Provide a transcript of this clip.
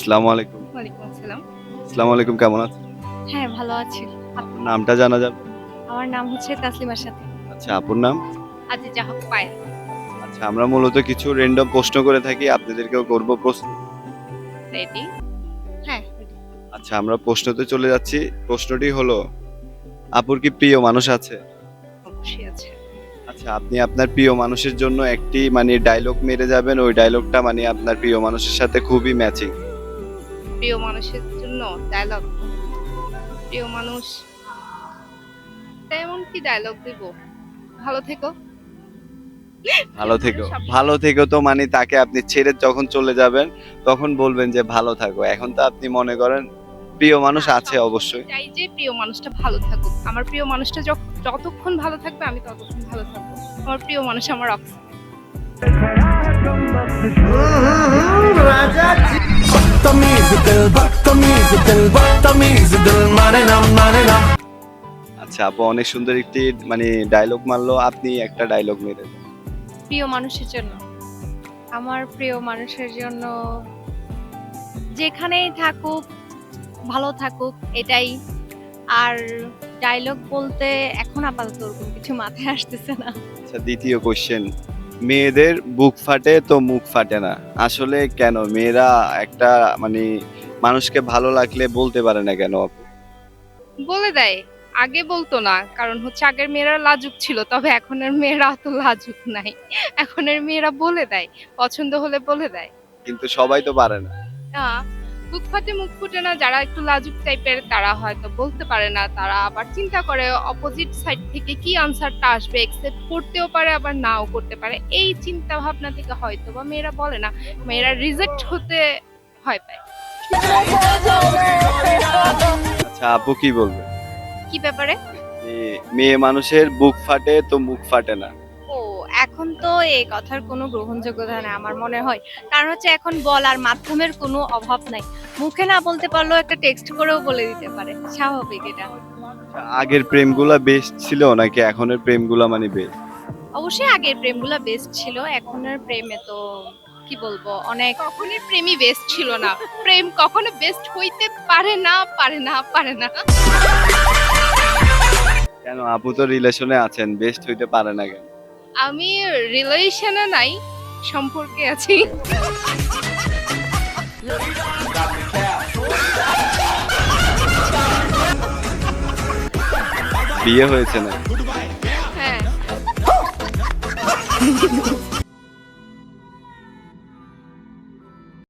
আসসালামু আলাইকুম। ওয়ালাইকুম আসসালাম। আসসালামু আলাইকুম কেমন আছেন? হ্যাঁ ভালো আছি। আপনার নামটা জানা যাবে? আমার নাম হচ্ছে তাসলিমার সাথে। আচ্ছা আপুর নাম? আজিজা হক পায়েল। আচ্ছা আমরা মূলত কিছু রেন্ডম প্রশ্ন করে থাকি আপনাদেরকেও করব প্রশ্ন। রেডি হ্যাঁ আচ্ছা আমরা প্রশ্নতে চলে যাচ্ছি। প্রশ্নটি হলো আপুর কি প্রিয় মানুষ আছে? অবশ্যই আছে। আচ্ছা আপনি আপনার প্রিয় মানুষের জন্য একটি মানে ডায়লগ মেরে যাবেন। ওই ডায়লগটা মানে আপনার প্রিয় মানুষের সাথে খুবই ম্যাচিং প্রিয় মানুষের জন্য ডায়লগ প্রিয় মানুষ তেমন কি ডায়লগ দেব ভালো থেকো ভালো থেকো ভালো থেকো তো মানে তাকে আপনি ছেড়ে যখন চলে যাবেন তখন বলবেন যে ভালো থাকো এখন তো আপনি মনে করেন প্রিয় মানুষ আছে অবশ্যই চাই যে প্রিয় মানুষটা ভালো থাকুক আমার প্রিয় মানুষটা যতক্ষণ ভালো থাকবে আমি ততক্ষণ ভালো থাকব আমার প্রিয় মানুষ আমার অক্সিজেন बदतमीज दिल बदतमीज दिल बदतमीज दिल माने ना माने ना আচ্ছা আপু অনেক সুন্দর একটি মানে ডায়লগ মারলো আপনি একটা ডায়লগ মেরে দেন। প্রিয় মানুষের জন্য আমার প্রিয় মানুষের জন্য যেখানেই থাকুক ভালো থাকুক এটাই আর ডায়লগ বলতে এখন আপাতত ওরকম কিছু মাথায় আসতেছে না আচ্ছা দ্বিতীয় কোশ্চেন মেয়েদের বুক ফাটে তো মুখ ফাটে না। আসলে কেন? মেয়েরা একটা মানে মানুষকে ভালো লাগলে বলতে পারে না কেন বলে দেয়। আগে বলতো না কারণ হচ্ছে আগের মেয়েরা লাজুক ছিল তবে এখনের মেয়েরা অত লাজুক নাই। এখনের মেয়েরা বলে দেয় পছন্দ হলে বলে দেয়। কিন্তু সবাই তো পারে না। না। বুক ফাটে মুখ ফুটে না যারা একটু লাজুক টাইপের তারা হয়তো বলতে পারে না তারা আবার চিন্তা করে অপোজিট সাইড থেকে কি আনসারটা আসবে একসেপ্ট করতেও পারে আবার নাও করতে পারে। এই চিন্তা ভাবনা থেকে হয়তো বা মেয়েরা বলে না মেয়েরা রিজেক্ট হতে ভয় পায়। আচ্ছা আপু কি বলবে? কি ব্যাপারে? মেয়ে মানুষের বুক ফাটে তো মুখ ফাটে না। এখন তো এই কথার কোনো গ্রহণযোগ্যতা নেই আমার মনে হয়। কারণ হচ্ছে এখন বলার মাধ্যমের কোনো অভাব নাই। মুখে না বলতে পারলেও একটা টেক্সট করেও বলে দিতে পারে। স্বাভাবিক এটা। আগের প্রেমগুলা বেস্ট ছিল নাকি এখনের প্রেমগুলা মানে বেস্ট অবশ্যই আগের প্রেমগুলো বেস্ট ছিল। এখনের প্রেমে তো কি বলব অনেক কখনই প্রেমই বেস্ট ছিল না। প্রেম কখনো বেস্ট হইতে পারে না পারে না পারে না। কেন? আপু তো রিলেশনে আছেন বেস্ট হইতে পারে না কেন? আমি রিলেশনে নাই সম্পর্কে আছি। বিয়ে হয়েছে না? হ্যাঁ।